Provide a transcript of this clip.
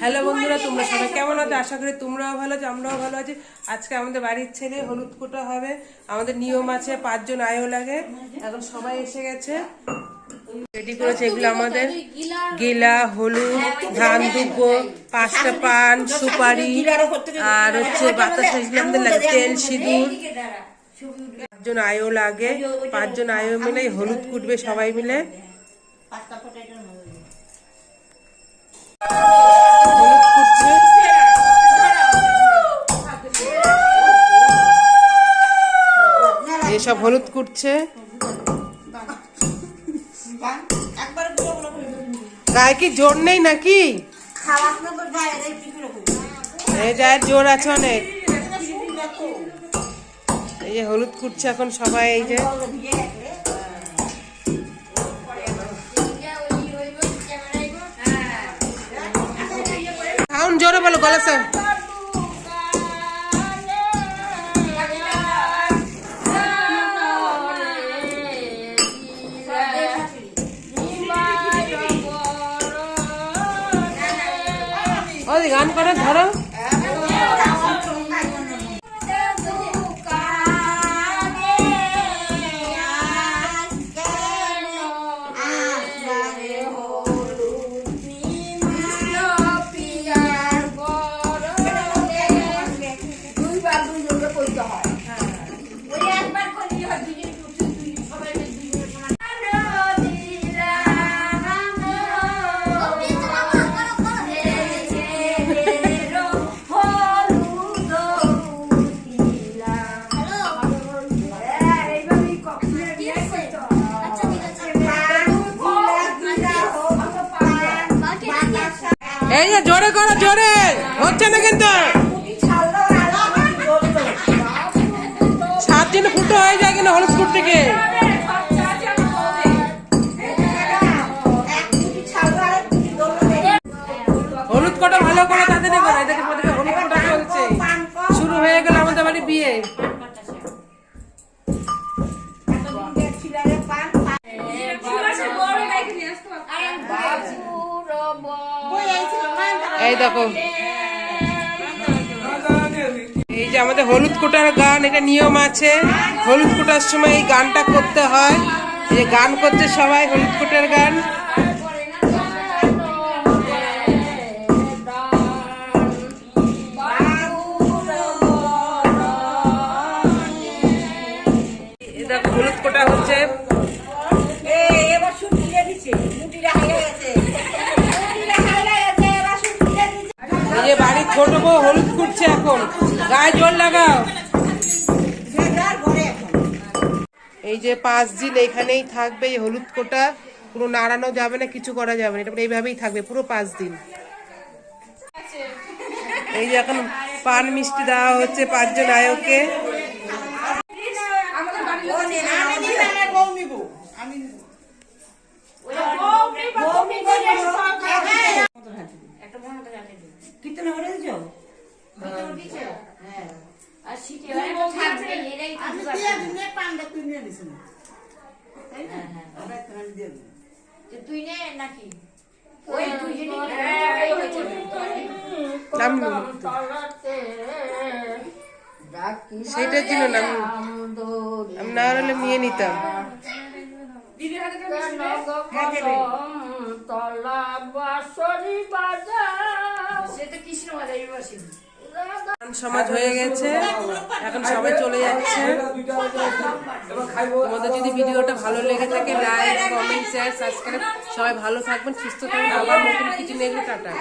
Hello বন্ধুরা, তোমরা সবাই কেমন আছো? আশা করি তোমরাও ভালো আছো, আমরাও ভালো আছি। আজকে আমাদের বাড়ির ছেলে হলুদ কোটা হবে। আমাদের নিয়ম আছে, পাঁচজন আয়ও লাগে। এখন সবাই এসে গেছে। রেডি করেছে এগুলো আমাদের। গিলা, হলুদ, ধান দুব্বো, পাঁচটা পান, সুপারি, আর হচ্ছে বাতাস আমাদের লাগে, তেল সিঁদুর। পাঁচজন আয়ও লাগে, পাঁচজন আয়ও মিলে হলুদ কুটবে সবাই মিলে। হলুদ এইসব হলুদ কুটছে গায়ে কি জোর নেই নাকি? এই যায় জোর আছে অনেক। এই যে হলুদ কুটছে এখন সবাই, এই যে। বলো গলা স্যার। গান করে ধরো এই যে জোরে করো, জোরে। হচ্ছে না কিন্তু? সাত দিন ফুটো হয়ে যায় কিন্তু হলুদ ফুট থেকে হলুদ কটা ভালো করে তাদের করে এদেরকে এই দেখো। এই যে আমাদের হলুদ কুটার গান, এটা নিয়ম আছে। হলুদ কুটার সময় এই গানটা করতে হয়। যে গান করছে সবাই, হলুদ কুটার গান। হলুদ কুটছে এখন গায়ে জল লাগাও এই যে পাঁচ দিন এখানেই থাকবে এই হলুদ কোটা পুরো নাড়ানো যাবে না কিছু করা যাবে না এটা এইভাবেই থাকবে পুরো পাঁচ দিন এই যে এখন পান মিষ্টি দেওয়া হচ্ছে পাঁচজন আয়কে করে দিচ্ছ আমি দিয়ে তুই নিয়ে দিস না। তুই নে? নাকি? নাম সেটার জন্য নাম আমি না হলে নিয়ে নিতাম। তলা বাসরি বাজাও। সে তো কৃষ্ণ বাজাই বসে গান সমাজ হয়ে গেছে। এখন সবাই চলে যাচ্ছে। তোমাদের যদি ভিডিওটা ভালো লেগে থাকে লাইক কমেন্ট শেয়ার সাবস্ক্রাইব সবাই ভালো থাকবেন, সুস্থ থাকবেন। আবার নতুন কিছু নেই টাটা।